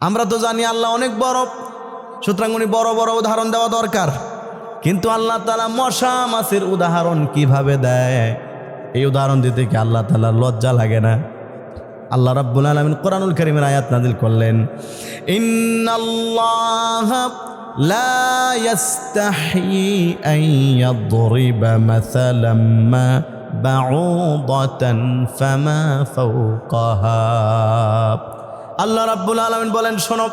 আমরা তো জানি আল্লাহ অনেক বড়, সুতরাং উনি বড় বড় উদাহরণ দেওয়া দরকার। কিন্তু আল্লাহ তালা মশা মাছের উদাহরণ কীভাবে দেয়? এই উদাহরণ দিতে কি আল্লাহ তালার লজ্জা লাগে না? আল্লাহ রাব্বুল আলামিন কোরআনুল করিমের আয়াত নাযিল করলেন, ইন্নাল্লাহ ফামা ফাওকাহা আল্লাহ রাব্বুল আলামিন বলেন, শোনো,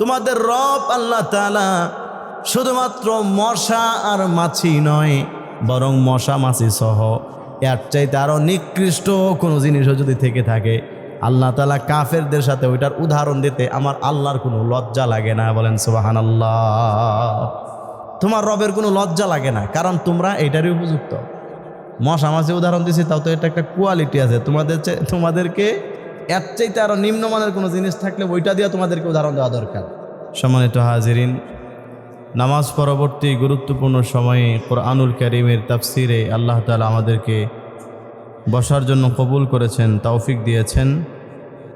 তোমাদের রব আল্লাহ তালা শুধুমাত্র মশা আর মাছি নয়, বরং মশা, মাছি সহ। এর চাইতে আরও নিকৃষ্ট কোনো জিনিসও যদি থেকে থাকে, আল্লাহ তালা কাফেরদের সাথে ওইটার উদাহরণ দিতে আমার আল্লাহর কোনো লজ্জা লাগে না। বলেন সুবাহান আল্লাহ তোমার রবের কোনো লজ্জা লাগে না, কারণ তোমরা এটারই উপযুক্ত। মশা, মাছি উদাহরণ দিছি, তাও তো এটা একটা কোয়ালিটি আছে। তোমাদের তোমাদেরকে এর চাইতে আরও নিম্নমানের কোনো জিনিস থাকলে ওইটা দিয়ে তোমাদেরকে উদাহরণ দেওয়া দরকার। সম্মানিত হাজিরিন, নামাজ পরবর্তী গুরুত্বপূর্ণ সময়ে কোরআনুল করিমের তাফসিরে আল্লাহ তালা আমাদেরকে বসার জন্য কবুল করেছেন, তৌফিক দিয়েছেন।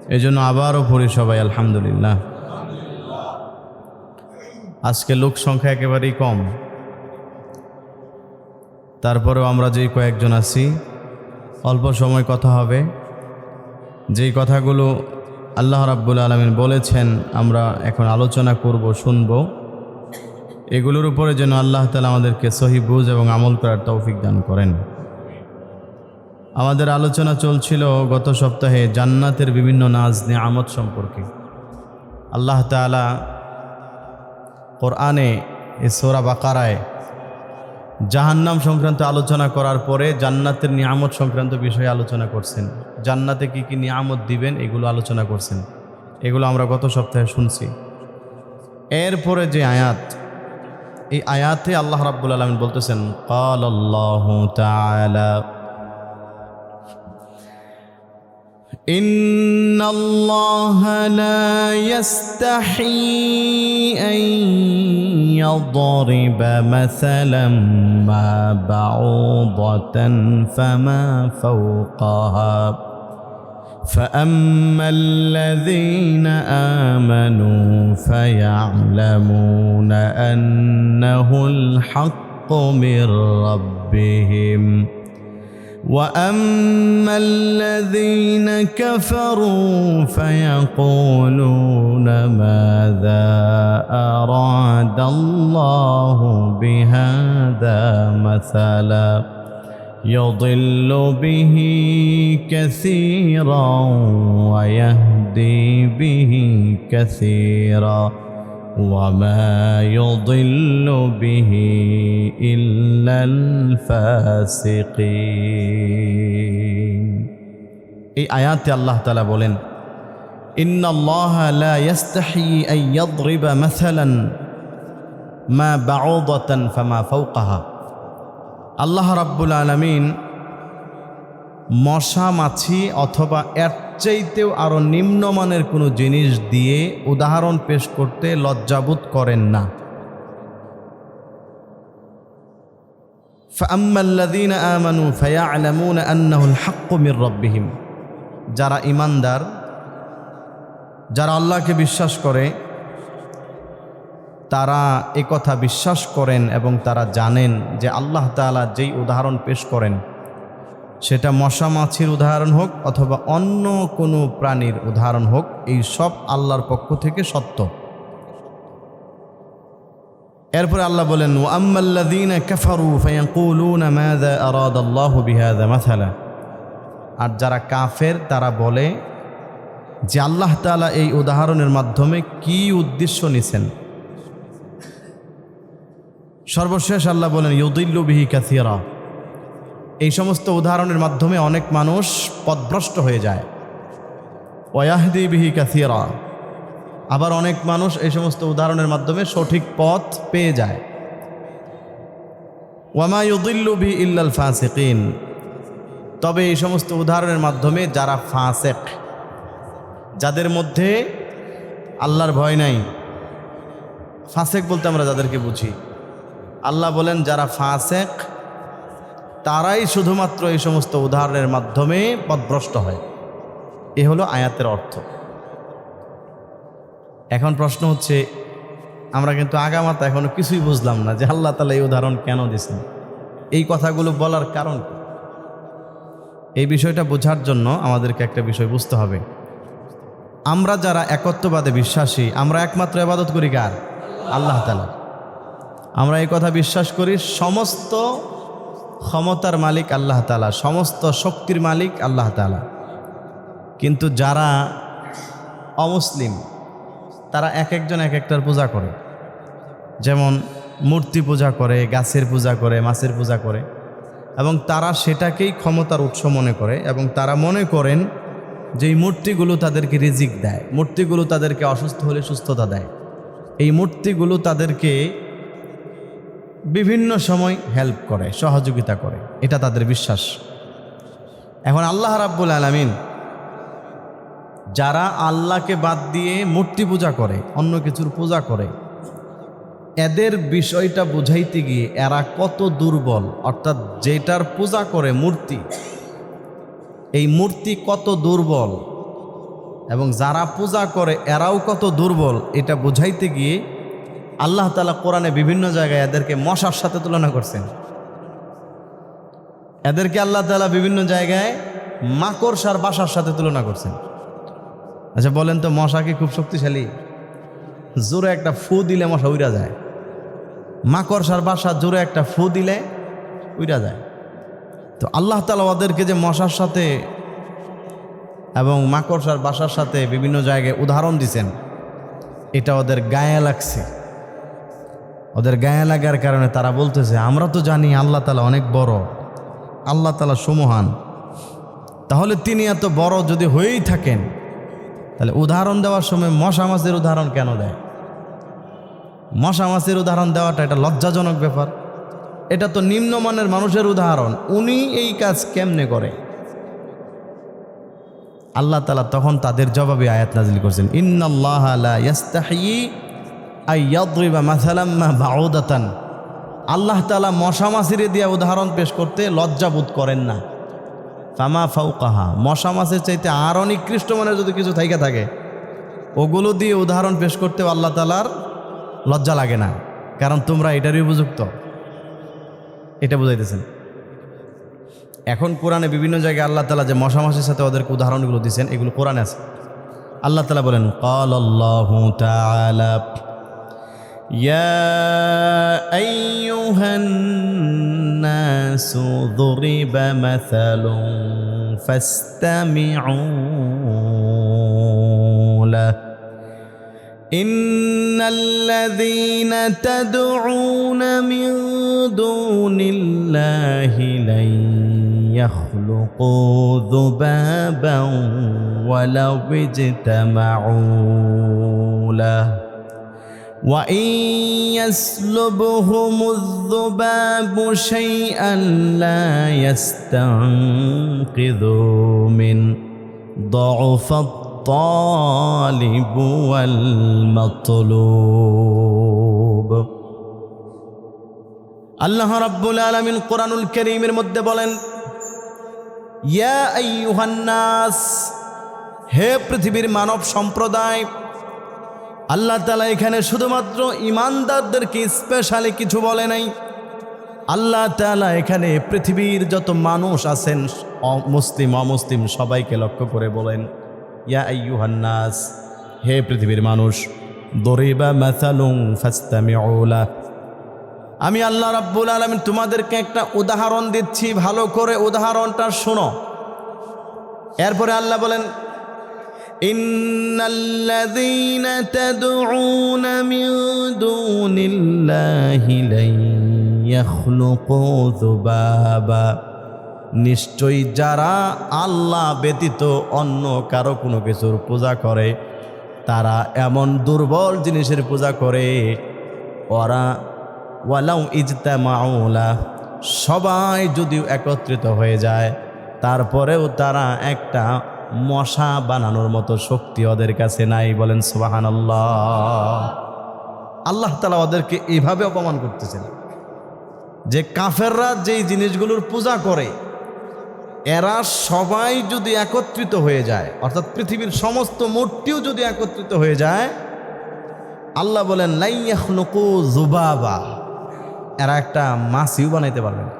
এজন্য আবারও পড়ি সবাই, আলহামদুলিল্লাহ। আজকে লোক সংখ্যা একেবারেই কম। তারপরেও আমরা যেই কয়েকজন আছি, অল্প সময় কথা হবে। যেই কথাগুলো আল্লাহ রাব্বুল আলমিন বলেছেন, আমরা এখন আলোচনা করব, শুনব। এগুলোর উপরে যেন আল্লাহ তালা আমাদেরকে সহি বুঝ এবং আমল করার তৌফিক দান করেন। আমাদের আলোচনা চলছিল গত সপ্তাহে জান্নাতের বিভিন্ন নাজ নিয়ামত সম্পর্কে। আল্লাহ তালা কোরআনে এ সোরা বাকারায় জাহান্নাম সংক্রান্ত আলোচনা করার পরে জান্নাতের নিয়ামত সংক্রান্ত বিষয়ে আলোচনা করছেন জান্নাতে কি কি নিয়ামত দিবেন এগুলো আলোচনা করছেন এগুলো আমরা গত সপ্তাহে শুনছি এরপরে যে আয়াত এই আয়াতে আল্লাহ রাব্বুল আলমিন বলতেছেন قال الله تعالى إن الله لا يستحي أن يضرب مثلا ما بعوضة فما فوقها. فأما الذين آمنوا فيعلمون أنه الحق من ربهم. وأما الذين كفروا فيقولون ماذا أراد الله بهذا مثلاً يضل به كثيرا ويهدي به كثيرا وما يضل به إلا الفاسقين এই আয়াতে আল্লাহ তালা বলেন إن الله لا يستحي أن يضرب مثلا ما بعوضة فما فوقها আল্লাহ রাব্বুল আলমিন মশা মাছি অথবা এর চাইতেও আরও নিম্নমানের কোনো জিনিস দিয়ে উদাহরণ পেশ করতে লজ্জাবোধ করেন না। ফায়া যারা ইমানদার, যারা আল্লাহকে বিশ্বাস করে, তারা একথা বিশ্বাস করেন এবং তারা জানেন যে আল্লাহ তালা যেই উদাহরণ পেশ করেন সেটা মশা মাছির উদাহরণ হোক অথবা অন্য কোনো প্রাণীর উদাহরণ হোক, এই সব আল্লাহর পক্ষ থেকে সত্য। এরপরে আল্লাহ বলেন ওয়াম্মাল্লাযীনা কাফারু ফায়াকুলুনা মাযা আরাদাল্লাহু বিহাযা মাসালা। আর যারা কাফের, তারা বলে যে আল্লাহ তাআলা এই উদাহরণের মাধ্যমে কি উদ্দেশ্য নিছেন। সর্বশেষ আল্লাহ বলেন, ইউদিল্লু বিহি এই সমস্ত উদাহরণের মাধ্যমে অনেক মানুষ পথভ্রষ্ট হয়ে যায়। ওয়াহদি বিহি কাসিরা। আবার অনেক মানুষ এই সমস্ত উদাহরণের মাধ্যমে সঠিক পথ পেয়ে যায়। ওয়ামা ইউদিল্লু বি ইল্লাল ফাসিকিন। তবে এই সমস্ত উদাহরণের মাধ্যমে যারা ফাসেক, যাদের মধ্যে আল্লাহর ভয় নাই, ফাসেক বলতে আমরা যাদেরকে বুঝি, আল্লাহ বলেন, যারা ফাসেক তারাই শুধুমাত্র এই সমস্ত উদাহরণের মাধ্যমে পথভ্রষ্ট হয়। এ হলো আয়াতের অর্থ। এখন প্রশ্ন হচ্ছে, আমরা কিন্তু আগামাতা এখনও কিছুই বুঝলাম না যে আল্লাহ তালা এই উদাহরণ কেন দিয়েছেন। এই কথাগুলো বলার কারণ এই বিষয়টা বোঝার জন্য আমাদেরকে একটা বিষয় বুঝতে হবে। আমরা যারা একত্ববাদে বিশ্বাসী, আমরা একমাত্র আবাদত করি কার? আল্লাহ তালা আমরা এই কথা বিশ্বাস করি সমস্ত ক্ষমতার মালিক আল্লাহ তালা সমস্ত শক্তির মালিক আল্লাহ তালা কিন্তু যারা অমুসলিম, তারা এক একজন এক একটার পূজা করে। যেমন মূর্তি পূজা করে, গাছের পূজা করে, মাছের পূজা করে। এবং তারা সেটাকেই ক্ষমতার উৎস মনে করে এবং তারা মনে করেন যে এই মূর্তিগুলো তাদেরকে রিজিক দেয়, মূর্তিগুলো তাদেরকে অসুস্থ হলে সুস্থতা দেয়। এই মূর্তিগুলো তাদেরকে বিভিন্ন সময় হেল্প করে, সহযোগিতা করে। এটা তাদের বিশ্বাস। এখন আল্লাহ রাব্বুল আলামিন যারা আল্লাহকে বাদ দিয়ে মূর্তি পূজা করে, অন্য কিছুর পূজা করে, এদের বিষয়টা বুঝাইতে গিয়ে এরা কত দুর্বল। অর্থাৎ যেটার পূজা করে মূর্তি, এই মূর্তি কত দুর্বল এবং যারা পূজা করে, এরাও কত দুর্বল, এটা বুঝাইতে গিয়ে আল্লাহ তালা কোরআনে বিভিন্ন জায়গায় এদেরকে মশার সাথে তুলনা করছেন। এদেরকে আল্লাহ তালা বিভিন্ন জায়গায় মাকড়সার বাসার সাথে তুলনা করছেন। আচ্ছা বলেন তো, মশা কি খুব শক্তিশালী? জোরে একটা ফু দিলে মশা উড়া যায়। মাকড়সার বাসা জোরে একটা ফু দিলে উড়া যায়। তো আল্লাহ তালা ওদেরকে যে মশার সাথে এবং মাকড়সার বাসার সাথে বিভিন্ন জায়গায় উদাহরণ দিছেন, এটা ওদের গায়ে লাগছে। ওদের গায়ে লাগার কারণে তারা বলতেছে, আমরা তো জানি আল্লাহ তালা অনেক বড়। আল্লাহ তালা সুমহান। তাহলে তিনি এত বড় যদি হয়েই থাকেন, তাহলে উদাহরণ দেওয়ার সময় মশা মাছের উদাহরণ কেন দেয়? মশা মাছের উদাহরণ দেওয়াটা এটা লজ্জাজনক ব্যাপার। এটা তো নিম্নমানের মানুষের উদাহরণ। উনি এই কাজ কেমনে করে? আল্লাহ তালা তখন তাদের জবাবে আয়াত নাজিল করছেন, ইন্নাল্লাহ ইয়াস্তাহি আল্লাহ তালা মশামাছিরে দিয়া উদাহরণ পেশ করতে লজ্জাবোধ করেন না। ফামা ফাউকাহা। মশা মাসের চাইতে আর নিকৃষ্ট মানের যদি কিছু থাইকা থাকে, ওগুলো দিয়ে উদাহরণ পেশ করতেও আল্লাহ তালার লজ্জা লাগে না, কারণ তোমরা এটারই উপযুক্ত। এটা বুঝাইতেছেন। এখন কোরআনে বিভিন্ন জায়গায় আল্লাহ তালা যে মশা মাসের সাথে ওদেরকে উদাহরণগুলো দিয়েছেন এগুলো কোরআনে আছে। আল্লাহ তালা বলেন কল আল্লাহ يا أيها الناس ضرب مثل فاستمعوا له. إن الذين تدعون من دون الله لن يخلقوا ذبابا ولو اجتمعوا له. وإن يسلبهم الذباب شيئا لا يستنقذوا من ضعف الطالب والمطلوب আল্লাহ রাব্বুল আলামিন কোরআনুল করিমের মধ্যে বলেন ইয়া আইয়ুহান্নাস হে পৃথিবীর মানব সম্প্রদায় আল্লাহ তালা এখানে শুধুমাত্র ইমানদারদেরকে স্পেশালি কিছু বলে নাই। আল্লাহ তালা এখানে পৃথিবীর যত মানুষ আছেন মুসলিম, অমুসলিম সবাইকে লক্ষ্য করে বলেন, ইয়া হে পৃথিবীর মানুষ, দরিবা ফাস্তামিউলা আমি আল্লাহ রাব্বুল আলমিন তোমাদেরকে একটা উদাহরণ দিচ্ছি, ভালো করে উদাহরণটা শোনো। এরপরে আল্লাহ বলেন إن الذين تدعون من دون الله لن يخلقوا ذبابا নিশ্চয়ই যারা আল্লাহ ব্যতীত অন্য কারো কোনো কিছুর পূজা করে তারা এমন দুর্বল জিনিসের পূজা করে ওরা ওয়ালাউ ইজতা মাউলা সবাই যদিও একত্রিত হয়ে যায় তারপরেও তারা একটা মশা বানানোর মতো শক্তি ওদের কাছে নাই। বলেন সুবাহান আল্লাহ আল্লাহ তালা ওদেরকে এইভাবে অপমান করতেছেন। যে কাফেররা যেই জিনিসগুলোর পূজা করে, এরা সবাই যদি একত্রিত হয়ে যায়, অর্থাৎ পৃথিবীর সমস্ত মূর্তিও যদি একত্রিত হয়ে যায়, আল্লাহ বলেন লাইয়াখলুকু জুবাবা এরা একটা মাছিও বানাইতে পারবে না।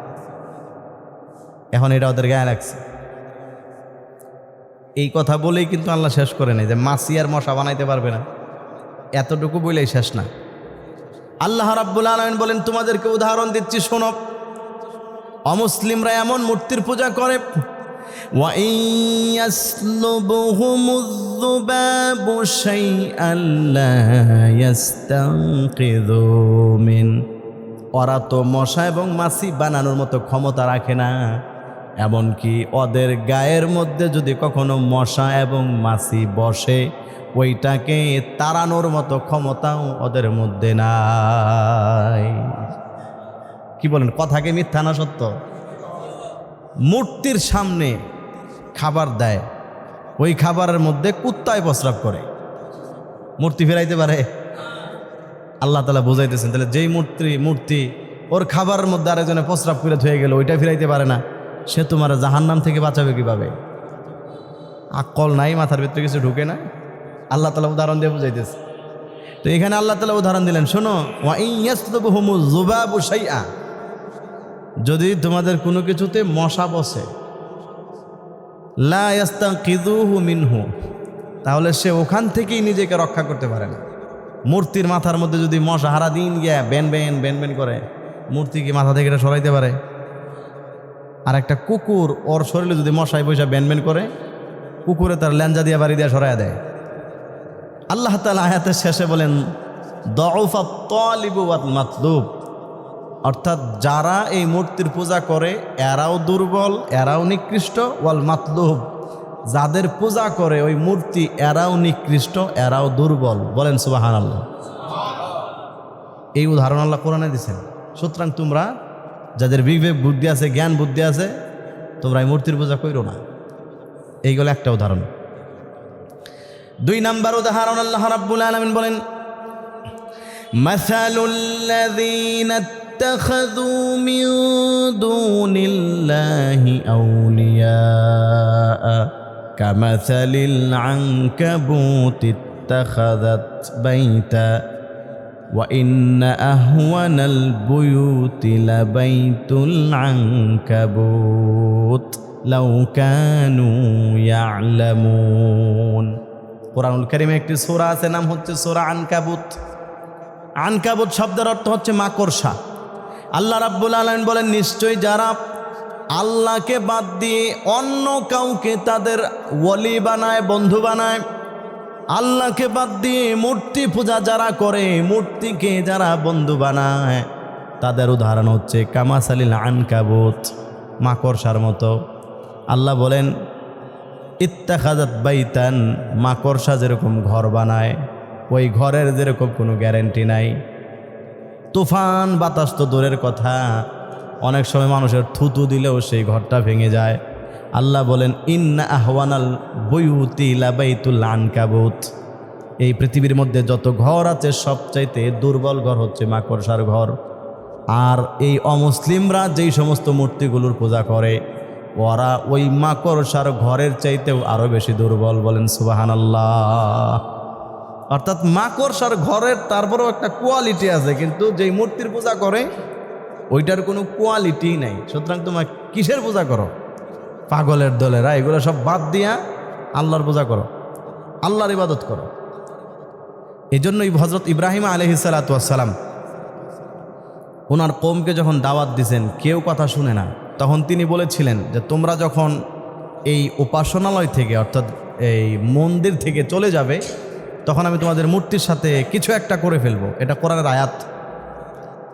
এখন এটা ওদের গায়ে লাগছে। এই কথা বলেই কিন্তু আল্লাহ শেষ করে নেই যে মাছি আর মশা বানাইতে পারবে না এতটুকু বলেই শেষ না আল্লাহ রাব্বুল আলমিন বলেন তোমাদেরকে উদাহরণ দিচ্ছি শোনো অমুসলিমরা এমন মূর্তির পূজা করে وَإِن يَسْلُبْهُمُ الذُّبَابُ شَيْئًا لَّا يَسْتَنقِذُوا مِنْهُ ওরা তো মশা এবং মাছি বানানোর মতো ক্ষমতা রাখে না এমনকি ওদের গায়ের মধ্যে যদি কখনো মশা এবং মাছি বসে, ওইটাকে তাড়ানোর মতো ক্ষমতাও ওদের মধ্যে নাই। কি বলেন কথাকে মিথ্যা না সত্য? মূর্তির সামনে খাবার দেয়, ওই খাবারের মধ্যে কুত্তায় প্রস্রাব করে। মূর্তি ফেরাইতে পারে? আল্লাহ তালা বুঝাইতেছেন, তাহলে যেই মূর্তি মূর্তি ওর খাবারের মধ্যে আরেকজনে প্রস্রাব করে ধুয়ে গেল, ওইটা ফিরাইতে পারে না। সে তোমার জাহান্নাম থেকে বাঁচাবে কীভাবে? আকল নাই, মাথার ভিতরে কিছু ঢুকে না আল্লাহ তালা উদাহরণ দিয়ে বুঝাইতেছে। তো এখানে আল্লাহ তালা উদাহরণ দিলেন, শোনো যদি তোমাদের কোনো কিছুতে মশা বসে, লা ইয়াস্তাকিযুহু মিনহু, তাহলে সে ওখান থেকেই নিজেকে রক্ষা করতে পারে না। মূর্তির মাথার মধ্যে যদি মশা হারা দিন গিয়া বেন বেন বেন বেন করে, মূর্তি কি মাথা থেকে সরাইতে পারে? আর একটা কুকুর ওর শরীরে যদি মশাই পয়সা বেন বেন করে, কুকুরে তার ল্যাঞ্জা দিয়ে বাড়ি দিয়ে সরাইয়া দেয়। আল্লাহ তালা আয়াতের শেষে বলেন দফা তলিবু মাতলুব। অর্থাৎ যারা এই মূর্তির পূজা করে, এরাও দুর্বল, এরাও নিকৃষ্ট, ওয়াল মাতলুব। যাদের পূজা করে ওই মূর্তি, এরাও নিকৃষ্ট, এরাও দুর্বল। বলেন সুবাহান আল্লাহ এই উদাহরণ আল্লাহ কোরআনে দিছেন। সুতরাং তোমরা যাদের বিবেক বুদ্ধি আছে জ্ঞান বুদ্ধি আছে তোমরা এই মূর্তির পূজা করো না এইগুলো একটা উদাহরণ দুই নাম্বার উদাহরণ আল্লাহ রাব্বুল আলামিন বলেন مثل الذين اتخذوا من دون الله أولياء كمثل العنكبوت اتخذت بيتا وإن أهون البيوت لبيت العنكبوت لو كانوا يعلمون কোরআনুল কারিমে একটি সোরা আছে নাম হচ্ছে সোরা আনকাবুত আনকাবুত শব্দের অর্থ হচ্ছে মাকড়সা আল্লাহ রাব্বুল আলমিন বলেন নিশ্চয়ই যারা আল্লাহকে বাদ দিয়ে অন্য কাউকে তাদের ওলি বানায় বন্ধু বানায় আল্লাহকে বাদ দিয়ে মূর্তি পূজা যারা করে, মূর্তিকে যারা বন্ধু বানায়, তাদের উদাহরণ হচ্ছে কামাসালিল আনকাবুত, মাকড়সার মতো। আল্লাহ বলেন ইত্তাখাজাত বাইতান মাকড়সা যেরকম ঘর বানায়, ওই ঘরের যেরকম কোনো গ্যারেন্টি নাই। তুফান, বাতাস তো দূরের কথা। অনেক সময় মানুষের থুতু দিলেও সেই ঘরটা ভেঙে যায়। আল্লাহ বলেন, ইন্না আহওয়ানাল বইউতি লাবাইতুল আনকাবুত। এই পৃথিবীর মধ্যে যত ঘর আছে, সবচাইতে দুর্বল ঘর হচ্ছে মাকড়সার ঘর। আর এই অমুসলিমরা যেই সমস্ত মূর্তিগুলোর পূজা করে, ওরা ওই মাকড়সার ঘরের চাইতেও আরও বেশি দুর্বল বলেন সুবাহান আল্লাহ অর্থাৎ মাকড়সার ঘরের তারপরেও একটা কোয়ালিটি আছে, কিন্তু যেই মূর্তির পূজা করে, ওইটার কোনো কোয়ালিটি নাই। সুতরাং তোমার কিসের পূজা করো? পাগলের দলেরা, এগুলো সব বাদ দিয়া আল্লাহর পূজা করো, আল্লাহর ইবাদত করো। এই জন্যই হজরত ইব্রাহিম আলহিসাল্লাম ওনার কমকে যখন দাওয়াত দিছেন, কেউ কথা শুনে না। তখন তিনি বলেছিলেন যে, তোমরা যখন এই উপাসনালয় থেকে, অর্থাৎ এই মন্দির থেকে চলে যাবে, তখন আমি তোমাদের মূর্তির সাথে কিছু একটা করে ফেলব। এটা কোরআনের আয়াত।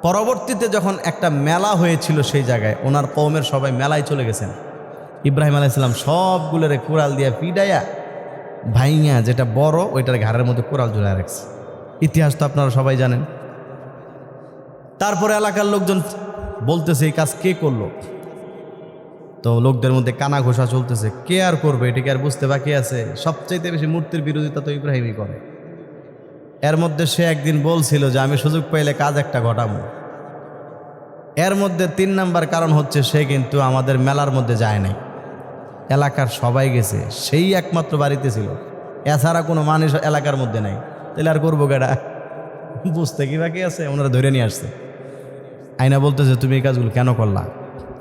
পরবর্তীতে যখন একটা মেলা হয়েছিল সেই জায়গায়, ওনার কৌমের সবাই মেলায় চলে গেছেন। ইব্রাহিম আলাইসাল্লাম সবগুলোরে কোরাল দিয়া পিডাইয়া ভাইয়া যেটা বড়, ওইটার ঘাড়ের মধ্যে কোরাল ঝুলাই রাখছে। ইতিহাস তো আপনারা সবাই জানেন। তারপরে এলাকার লোকজন বলতেছে, এই কাজ কে করল? তো লোকদের মধ্যে কানা ঘোষা চলতেছে, কে আর করবে? এটাকে আর বুঝতে বাকি আছে? সবচাইতে বেশি মূর্তির বিরোধিতা তো ইব্রাহিমই করে। এর মধ্যে সে একদিন বলছিল যে, আমি সুযোগ পাইলে কাজ একটা ঘটাবো এর মধ্যে তিন নাম্বার কারণ হচ্ছে, সে কিন্তু আমাদের মেলার মধ্যে যায় নাই। এলাকার সবাই গেছে, সেই একমাত্র বাড়িতে ছিল। এছাড়া কোনো মানুষ এলাকার মধ্যে নাই। তাহলে আর করব গেডা বুঝতে কি বাকি আছে? ওনারা ধরে নিয়ে আসছে। আইনা বলতেছে, তুমি এই কাজগুলো কেন করলা?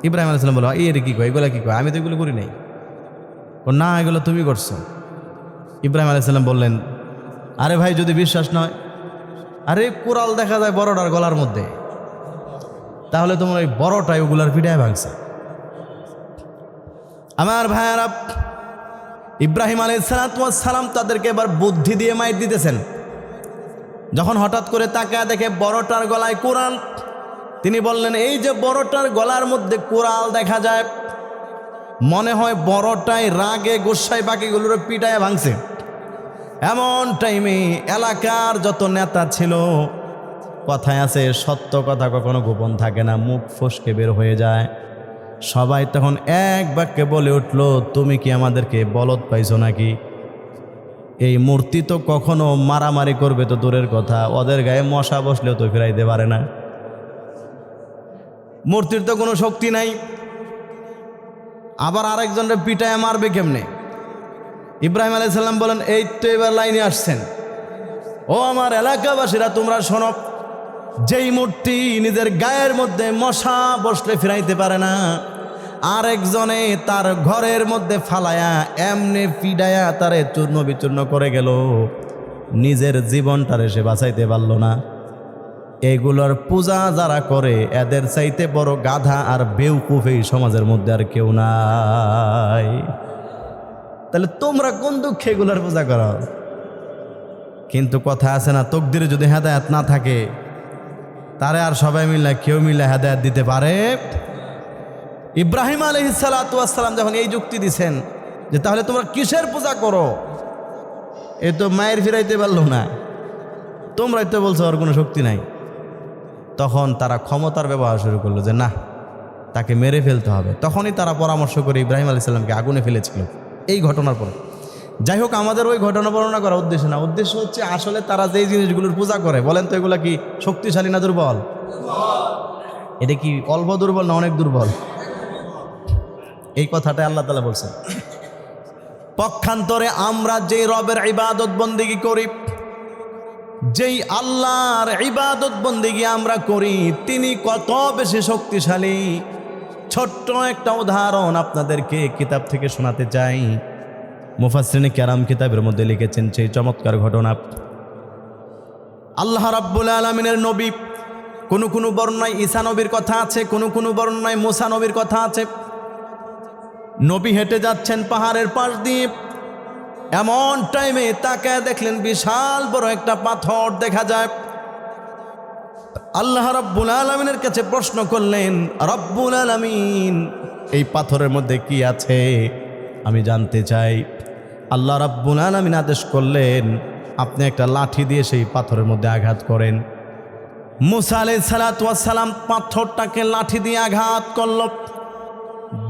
ইব্রাহিম আলাইসালাম বলো, এই রে কী কয়? এগুলো কী কয়? আমি তো এগুলো করি নাই। না, এগুলো তুমি করছ। ইব্রাহিম আলাইসাল্লাম বললেন, আরে ভাই, যদি বিশ্বাস নয় আরে কোরাল দেখা যায় বড়টার গলার মধ্যে। তাহলে তোমার ওই বড়টাই ওগুলার পিঠায় ভাঙছে। আমার ভাইয়ারা, ইব্রাহিম আলী সালাম তাদেরকে এবার বুদ্ধি দিয়ে মাইর দিতেছেন। যখন হঠাৎ করে তাকায় দেখে বড়টার গলায় কোরাল তিনি বললেন, এই যে বড়টার গলার মধ্যে কোরাল দেখা যায়, মনে হয় বড়টাই রাগে গোসাই বাকিগুলোর পিটায় ভাঙছে। এমন টাইমে এলাকার যত নেতা ছিল, কথায় আছে, সত্য কথা কখনো গোপন থাকে না, মুখ ফসকে বের হয়ে যায়। সবাই তখন এক বাক্যে বলে উঠল, তুমি কি আমাদেরকে বলদ পাইছো নাকি? এই মূর্তি তো কখনো মারামারি করবে তো দূরের কথা, ওদের গায়ে মশা বসলেও তো ফিরাইতে পারে না। মূর্তির তো কোনো শক্তি নাই। আবার আরেকজনের পিটায় মারবে কেমনে? ইব্রাহিম আলাইসাল্লাম বলেন, এই তো এবার লাইনে আসছেন। ও আমার এলাকাবাসীরা, তোমরা শোনো, যেই মূর্তি নিজের গায়ের মধ্যে মশা বসলে ফিরাইতে পারে না আরেকজনে তার ঘরের মধ্যে ফালায়া এমনি পিডায়া তারে চূর্ণ বিচূর্ণ করে গেল। নিজের জীবনটারে সে বাঁচাইতে পারল না। এগুলোর পূজা যারা করে, এদের চাইতে বড় গাধা আর বেউকুফ এই সমাজের মধ্যে আর কেউ নাই। তাহলে তোমরা কোন দুঃখে এগুলোর পূজা করো? কিন্তু কথা আছে না, তকদিরে যদি হেদায়াত না থাকে, তারে আর সবাই মিলে কেউ মিলে হেদায়াত দিতে পারে? ইব্রাহিম আলহিসাল্লাম যখন এই যুক্তি দিছেন যে তাহলে তোমরা কিসের পূজা করো? এ তো মায়ের ফিরাইতে পারল না। তোমরাই তো বলছো ওর কোনো শক্তি নাই। তখন তারা ক্ষমতার ব্যবহার শুরু করল যে না, তাকে মেরে ফেলতে হবে। তখনই তারা পরামর্শ করে ইব্রাহিম আলি সাল্লামকে আগুনে ফেলেছিল এই ঘটনার পরে। যাই হোক, আমাদের ওই ঘটনা বর্ণনা করার উদ্দেশ্য না। উদ্দেশ্য হচ্ছে আসলে তারা যেই জিনিসগুলোর পূজা করে, বলেন তো এগুলা কি শক্তিশালী না দুর্বল? এটা কি অল্প দুর্বল না অনেক দুর্বল? এই কথাটা আল্লাহ তালা বলছেন। পক্ষান্তরে আমরা যে রবের ইবাদত বন্দিগি করি, যেই আল্লাহর ইবাদত বন্দিগি আমরা করি, তিনি কত বেশি শক্তিশালী। ছোট্ট একটা উদাহরণ আপনাদেরকে কিতাব থেকে শোনাতে চাই। মুফাসরিনী ক্যারাম কিতাবের মধ্যে লিখেছেন সেই চমৎকার ঘটনা। আল্লাহ রাব্বুল আলমিনের নবী, কোনো কোনো বর্ণায় ঈসা নবীর কথা আছে, কোনো কোনো বর্ণায় মোসা নবীর কথা আছে। নবী হেঁটে যাচ্ছেন পাহাড়ের পাশ দিয়ে। এমন টাইমে তাকে দেখলেন বিশাল বড় একটা পাথর দেখা যায়। আল্লাহ রব্বুল আলমিনের কাছে প্রশ্ন করলেন, রব্বুল আলমিন, এই পাথরের মধ্যে কি আছে? আমি জানতে চাই। আল্লাহ রব্বুল আলমিন আদেশ করলেন, আপনি একটা লাঠি দিয়ে সেই পাথরের মধ্যে আঘাত করেন। মুসা আলাই সালাতাম পাথরটাকে লাঠি দিয়ে আঘাত করল।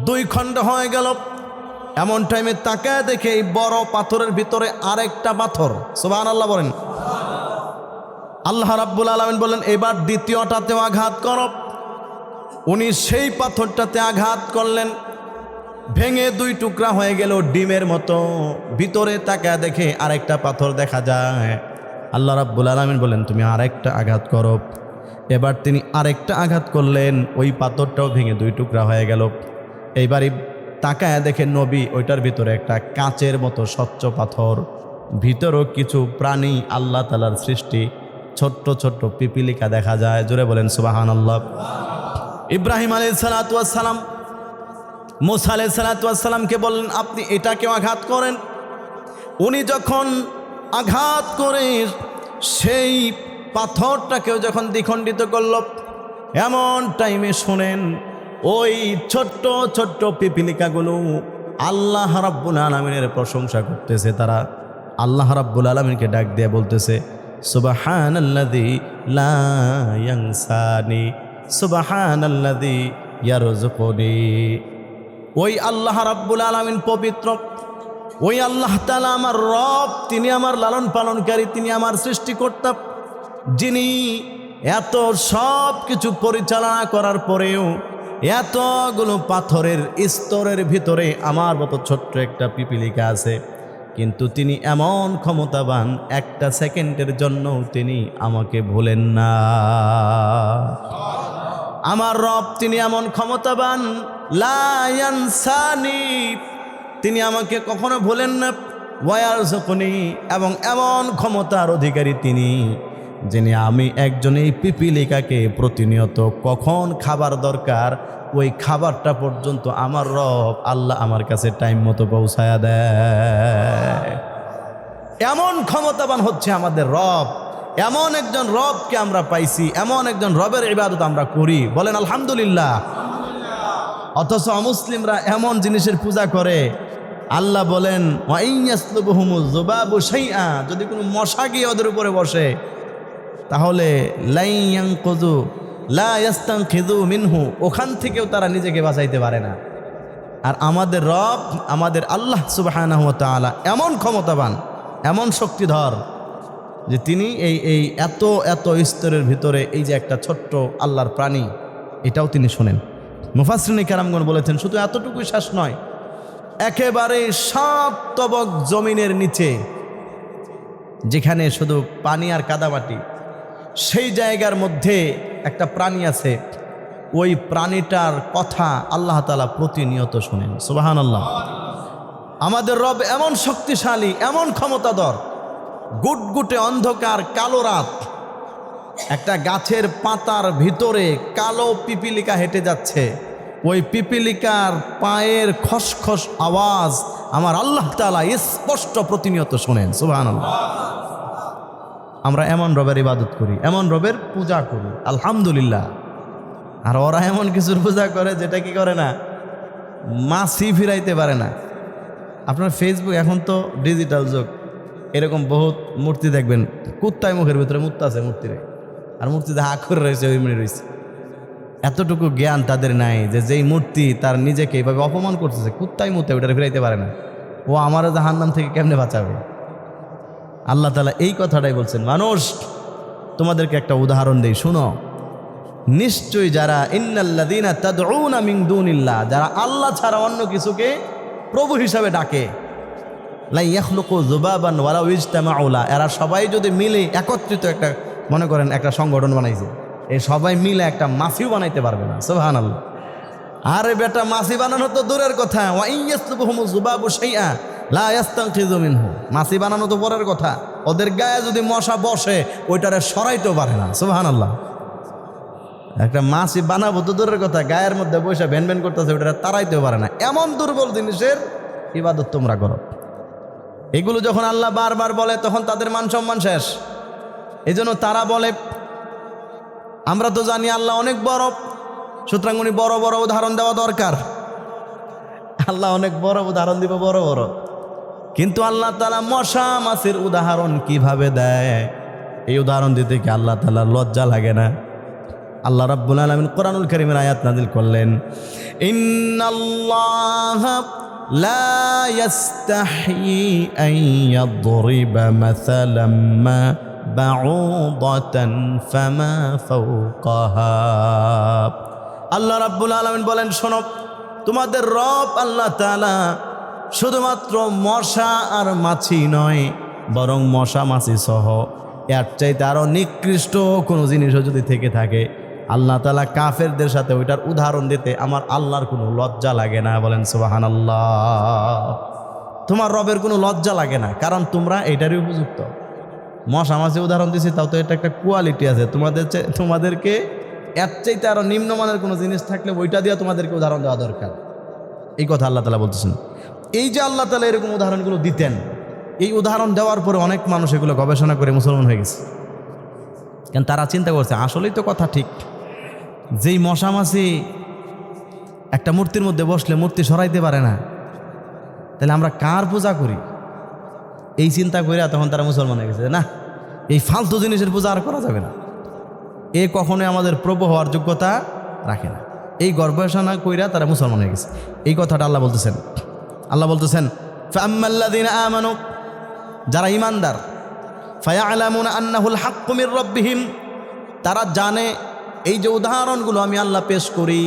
দুই খণ্ড হয়ে গেল। এমন টাইমে তাকায় দেখে এই বড় পাথরের ভিতরে আরেকটা পাথর। সুবাহ আল্লাহ বলেন। আল্লাহ রাব্বুল আলমিন বললেন এবার দ্বিতীয়টাতেও আঘাত কর। উনি সেই পাথরটাতে আঘাত করলেন। ভেঙে দুই টুকরা হয়ে গেল ডিমের মতো। ভিতরে তাকায় দেখে আরেকটা পাথর দেখা যায়। আল্লাহ রাব্বুল আলমিন বলেন, তুমি আরেকটা আঘাত করো। এবার তিনি আরেকটা আঘাত করলেন। ওই পাথরটাও ভেঙে দুই টুকরা হয়ে গেল। এইবারই তাকায় দেখে নবী ওইটার ভিতরে একটা কাঁচের মতো স্বচ্ছ পাথর, ভিতরও কিছু প্রাণী আল্লাহ তালার সৃষ্টি, ছোট্ট ছোট্ট পিপিলিকা দেখা যায়। জোরে বলেন সুবাহান আল্লাহ ইব্রাহিম আলী সালাতাম মুসা আলাই সালাতামকে বললেন, আপনি এটাকেও আঘাত করেন? উনি যখন আঘাত করে সেই পাথরটাকেও যখন দ্বিখণ্ডিত করল, এমন টাইমে শোনেন ওই ছোট্ট ছোট্ট পিপিলিকাগুলো আল্লাহ রাব্বুল আলমিনের প্রশংসা করতেছে তারা। আল্লাহ রাব্বুল আলমিনকে ডাক দিয়ে বলতেছে সুবাহান আল্লাদি লাংসানি সুবাহান আল্লাদি ইয়ারজুকনি ওই আল্লাহ রাব্বুল আলমিন পবিত্র। ওই আল্লাহ তালা আমার রব, তিনি আমার লালন পালনকারী, তিনি আমার সৃষ্টিকর্তা। যিনি এত সব কিছু পরিচালনা করার পরেও এতগুলো পাথরের স্তরের ভিতরে আমার মতো ছোট্ট একটা পিপিলিকা আছে। কিন্তু তিনি এমন ক্ষমতাবান একটা সেকেন্ডের জন্য তিনি আমাকে ভুলেন না। আমার রব তিনি এমন ক্ষমতাবান লায়ানসানি তিনি আমাকে কখনো ভুলেন না। ওয়ার এবং এমন ক্ষমতার অধিকারী তিনি যিনি আমি একজন এই পিপিলিকাকে প্রতিনিয়ত কখন খাবার দরকার, ওই খাবারটা পর্যন্ত আমার রব আল্লাহ আমার কাছে টাইম মতো পৌঁছায়া দেয়। এমন ক্ষমতাবান হচ্ছে আমাদের রব। এমন একজন রবকে আমরা পাইছি, এমন একজন রবের ইবাদত আমরা করি। বলেন, আলহামদুলিল্লাহ। অথচ অমুসলিমরা এমন জিনিসের পূজা করে। আল্লাহ বলেন যদি কোনো মশা গিয়ে ওদের উপরে বসে তাহলে লাস্তাং খেজু মিনহু, ওখান থেকেও তারা নিজেকে বাঁচাইতে পারে না। আর আমাদের রব, আমাদের আল্লাহ সুবাহ এমন ক্ষমতাবান, এমন শক্তিধর যে তিনি এই এই এত এত স্তরের ভিতরে এই যে একটা ছোট্ট আল্লাহর প্রাণী, এটাও তিনি শোনেন। মুফাসরিনী কারামগণ বলেছেন, শুধু এতটুকুই শ্বাস নয়, একেবারে সাত তবক জমিনের নিচে, যেখানে শুধু পানি আর কাদামাটি সেই জায়গার মধ্যে একটা প্রাণী আছে। ওই প্রাণীটার কথা আল্লাহ তালা প্রতিনিয়ত শোনেন। সুবাহান আল্লাহ আমাদের রব এমন শক্তিশালী, এমন ক্ষমতাধর। গুটগুটে অন্ধকার, কালো রাত। একটা গাছের পাতার ভিতরে কালো পিপিলিকা হেঁটে যাচ্ছে। ওই পিপিলিকার পায়ের খসখস আওয়াজ আমার আল্লাহ তালা স্পষ্ট প্রতিনিয়ত শোনেন। আল্লাহ আমরা এমন রবের ইবাদত করি, এমন রবের পূজা করি, আলহামদুলিল্লাহ। আর ওরা এমন কিছুর পূজা করে যেটা কি করে না মাসি ফিরাইতে পারে না। আপনার ফেসবুক এখন তো ডিজিটাল যুগ, এরকম বহুত মূর্তি দেখবেন, কুত্তায় মুখের ভিতরে মুক্তা আছে মূর্তিরে, আর মূর্তিতে হাক করে রয়েছে, ওই মিনি রয়েছে। এতটুকু জ্ঞান তাদের নাই যে যেই মূর্তি তার নিজেকে এইভাবে অপমান করতেছে, কুত্তায় মুতে ওটা ফিরাইতে পারে না। ও আমার জাহান্নাম থেকে কেমনে বাঁচাবে? আল্লাহ তালা এই কথাটাই বলছেন, মানুষ, তোমাদেরকে একটা উদাহরণ দেই, শুনো। নিশ্চয়ই যারা ইন্নাল্লাদিনা তাদউনা মিন যারা আল্লাহ ছাড়া অন্য কিছুকে প্রভু হিসাবে ডাকে লাই এরা সবাই যদি মিলে একত্রিত একটা, মনে করেন, একটা সংগঠন বানাইছে এই সবাই মিলে একটা মাসিও বানাইতে পারবে না, সুবহানাল্লাহ। আরে বেটা মাসি বানানো তো দূরের কথা। লা ইয়াস্তানকিযু মিনহু। মাসি বানানো তো পরের কথা। ওদের গায়ে যদি মশা বসে, ওইটারে সরাইতেও পারে না। সুবহানাল্লাহ। একটা মাছি বানাবো তো দূরের কথা, গায়ের মধ্যে বসে ভ্যান ভ্যান করতেছে ওটা তারাইতেও পারে না। এমন দুর্বল জিনিসের ইবাদত তোমরা করো। এগুলো যখন আল্লাহ বারবার বলে, তখন তাদের মান সম্মান শেষ। এই তারা বলে, আমরা তো জানি আল্লাহ অনেক বড়, সুতরাং উনি বড় বড় উদাহরণ দেওয়া দরকার। আল্লাহ অনেক বড় উদাহরণ দিব, বড় বড়। কিন্তু আল্লাহ তালা মশা মাছের উদাহরণ কীভাবে দেয়? এই উদাহরণ দিতে কি আল্লাহ তালার লজ্জা লাগে না। আল্লাহ রাব্বুল আলামিন কোরআনুল কারীমের আয়াত নাযিল করলেন, ইন্নাল্লাহ ফাওকাহা আল্লাহ রাব্বুল আলামিন বলেন, শোনো, তোমাদের রব আল্লাহ তাআলা শুধুমাত্র মশা আর মাছি নয়, বরং মশা, মাছি সহ। এর চাইতে আরও নিকৃষ্ট কোনো জিনিসও যদি থেকে থাকে, আল্লাহ তালা কাফেরদের সাথে ওইটার উদাহরণ দিতে আমার আল্লাহর কোনো লজ্জা লাগে না। বলেন সুবাহান আল্লাহ তোমার রবের কোনো লজ্জা লাগে না, কারণ তোমরা এটারই উপযুক্ত। মশা, মাছি উদাহরণ দিছি, তাও তো এটা একটা কোয়ালিটি আছে। তোমাদের তোমাদেরকে এর চাইতে আরও নিম্নমানের কোনো জিনিস থাকলে ওইটা দিয়ে তোমাদেরকে উদাহরণ দেওয়া দরকার। এই কথা আল্লাহ তালা বলতেছেন। এই যে আল্লাহ তালা এরকম উদাহরণগুলো দিতেন, এই উদাহরণ দেওয়ার পরে অনেক মানুষ এগুলো গবেষণা করে মুসলমান হয়ে গেছে। কেন তারা চিন্তা করছে, আসলেই তো কথা ঠিক। যেই মশা মাছি একটা মূর্তির মধ্যে বসলে মূর্তি সরাইতে পারে না, তাহলে আমরা কার পূজা করি? এই চিন্তা করে তখন তারা মুসলমান হয়ে গেছে না, এই ফালতু জিনিসের পূজা আর করা যাবে না। এ কখনোই আমাদের প্রভু হওয়ার যোগ্যতা রাখে না। এই গর্বেষণা কইরা তারা মুসলমান হয়ে গেছে। এই কথাটা আল্লাহ বলতেছেন। আল্লাহ বলতেছেন যারা ইমানদার রাব্বিহিম, তারা জানে, এই যে উদাহরণগুলো আমি আল্লাহ পেশ করি,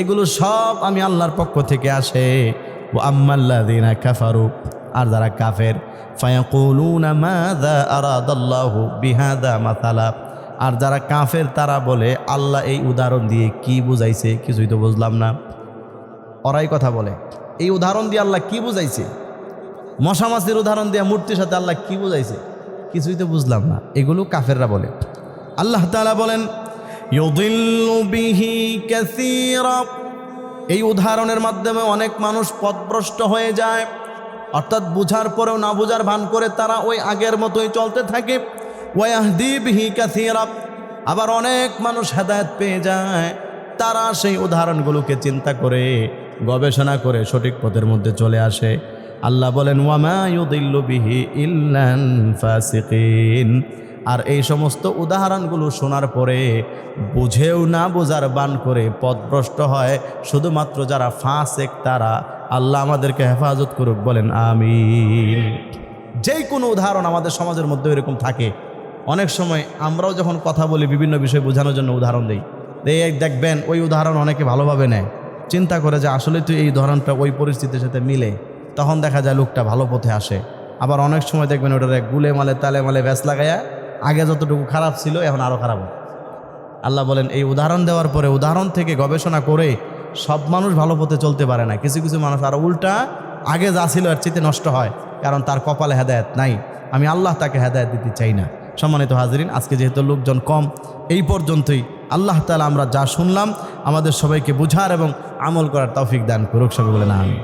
এগুলো সব আমি আল্লাহর পক্ষ থেকে আসে। ও আম্মাল্লাযীনা কাফারু, আর যারা কাফের বিহাদা আর যারা কাফের, তারা বলে, আল্লাহ এই উদাহরণ দিয়ে কি বুঝাইছে কিছুই তো বুঝলাম না। ওরাই কথা বলে। এই উদাহরণ দিয়ে আল্লাহ কি বুঝাইছে? মশা উদাহরণ দিয়ে মূর্তির সাথে আল্লাহ কি বুঝাইছে? কিছুই তো বুঝলাম না। এগুলো কাফেররা বলে। আল্লাহ তালা বলেন এই উদাহরণের মাধ্যমে অনেক মানুষ পথভ্রষ্ট হয়ে যায়। অর্থাৎ বুঝার পরেও না বুঝার ভান করে তারা ওই আগের মতোই চলতে থাকে। আবার অনেক মানুষ হেদায়েত পেয়ে যায়। তারা সেই উদাহরণগুলোকে চিন্তা করে গবেষণা করে সঠিক পথের মধ্যে চলে আসে। আল্লাহ বলেন আর এই সমস্ত উদাহরণগুলো শোনার পরে বুঝেও না বোঝার বান করে পথভ্রষ্ট হয়। শুধুমাত্র যারা ফাঁসেক, তারা আল্লাহ আমাদেরকে হেফাজত করুক, বলেন, আমিন। যেই কোনো উদাহরণ আমাদের সমাজের মধ্যে এরকম থাকে। অনেক সময় আমরাও যখন কথা বলি বিভিন্ন বিষয় বোঝানোর জন্য উদাহরণ দিই। দেখবেন, ওই উদাহরণ অনেকে ভালোভাবে নেয়। চিন্তা করে যে আসলে তো এই ধরনটা ওই পরিস্থিতির সাথে মিলে। তখন দেখা যায় লোকটা ভালো পথে আসে। আবার অনেক সময় দেখবেন ওটারে গুলে মালে তালে মালে ব্যাস লাগাইয়া আগে যতটুকু খারাপ ছিল এখন আরও খারাপ। আল্লাহ বলেন, এই উদাহরণ দেওয়ার পরে উদাহরণ থেকে গবেষণা করে সব মানুষ ভালো পথে চলতে পারে না। কিছু কিছু মানুষ আরও উল্টা আগে যা ছিল আর চেয়ে নষ্ট হয়, কারণ তার কপালে হেদায়ত নাই। আমি আল্লাহ তাকে হেদায়ত দিতে চাই না। সম্মানিত হাজরিন, আজকে যেহেতু লোকজন কম, এই পর্যন্তই। আল্লাহ তালা আমরা যা শুনলাম, আমাদের সবাইকে বুঝার এবং আমল করার তৌফিক দান করুক সবাই বলে না আমি